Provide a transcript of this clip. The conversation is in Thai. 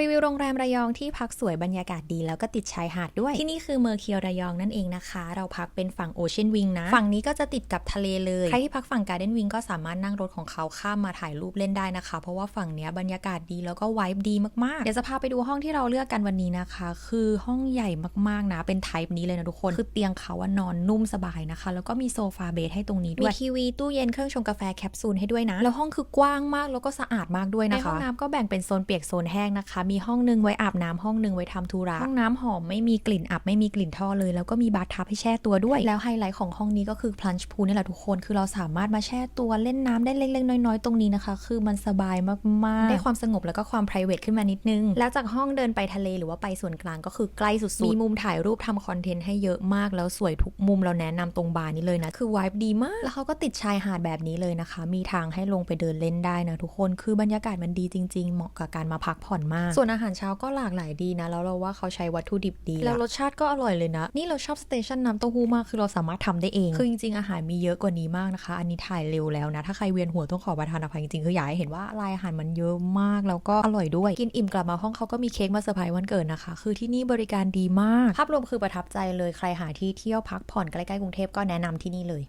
รีวิวโรงแรมระยองที่พักสวยบรรยากาศดีแล้วก็ติดชายหาดด้วย ที่นี่คือเมอร์เคียวระยองนั่นเองนะคะ เราพักเป็นฝั่งโอเชียนวิงนะ ฝั่งนี้ก็จะติดกับทะเลเลย ใครที่พักฝั่งการ์เด้นวิงก็สามารถนั่งรถของเขาข้ามมาถ่ายรูปเล่นได้นะคะ เพราะว่าฝั่งเนี้ยบรรยากาศดีแล้วก็ไวบ์ดีมากๆ เดี๋ยวจะพาไปดูห้องที่เราเลือกกันวันนี้นะคะ คือห้องใหญ่มากๆนะ เป็นไทป์นี้เลยนะทุกคน คือเตียงเขาอะนอนนุ่มสบายนะคะ แล้วก็มีโซฟาเบดให้ตรงนี้ด้วย มีทีวีตู้เย็นเครื่องชงกาแฟแคปซูลให้ด้วยนะ แล้วห้องคือกว้างมากแล้วก็สะอาดมากด้วยนะคะในห้องน้ำก็แบ่งเป็นโซนเปียกโซนแห้งนะคะมีห้องนึงไว้อาบน้ำห้องนึงไว้ทำธุระห้องน้ำหอมไม่มีกลิ่นอับไม่มีกลิ่นท่อเลย แล้วก็มีบาร์ทับให้แช่ตัวด้วย แล้วไฮไลท์ของห้องนี้ก็คือ plunge pool นี่แหละทุกคน คือเราสามารถมาแช่ตัวเล่นน้ำได้เล็กๆน้อยๆตรงนี้นะคะ คือมันสบายมากๆ ได้ความสงบแล้วก็ความ private ขึ้นมานิดนึง แล้วจากห้องเดินไปทะเลหรือว่าไปส่วนกลางก็คือใกล้สุดๆ มีมุมถ่ายรูปทำคอนเทนต์ให้เยอะมาก แล้วสวยทุกมุมเราแนะนำตรงบาร์นี้เลยนะ คือ vibe ดีมาก แล้วเขาก็ติดชายหาดแบบนี้เลยนะคะ มีทางให้ลงไปเดินเล่นได้นะทุกคน คือบรรยากาศมันดีจริง ๆ เหมาะกับการมาพักผ่อนมากส่วนอาหารเช้าก็หลากหลายดีนะ แล้วเราว่าเขาใช้วัตถุดิบดี แล้วรสชาติก็อร่อยเลยนะ นี่เราชอบสเตชันน้ำเต้าหู้มากคือเราสามารถทำได้เอง คือจริงๆอาหารมีเยอะกว่านี้มากนะคะ อันนี้ถ่ายเร็วแล้วนะ ถ้าใครเวียนหัวต้องขอประทานอภัยจริงๆคืออยากให้เห็นว่าลายอาหารมันเยอะมากแล้วก็อร่อยด้วย กินอิ่มกลับมาห้องเขาก็มีเค้กมาเซอร์ไพรส์วันเกิดนะคะ คือที่นี่บริการดีมาก ภาพรวมคือประทับใจเลยใครหาที่เที่ยวพักผ่อนใกล้ๆกรุงเทพก็แนะนำที่นี่เลย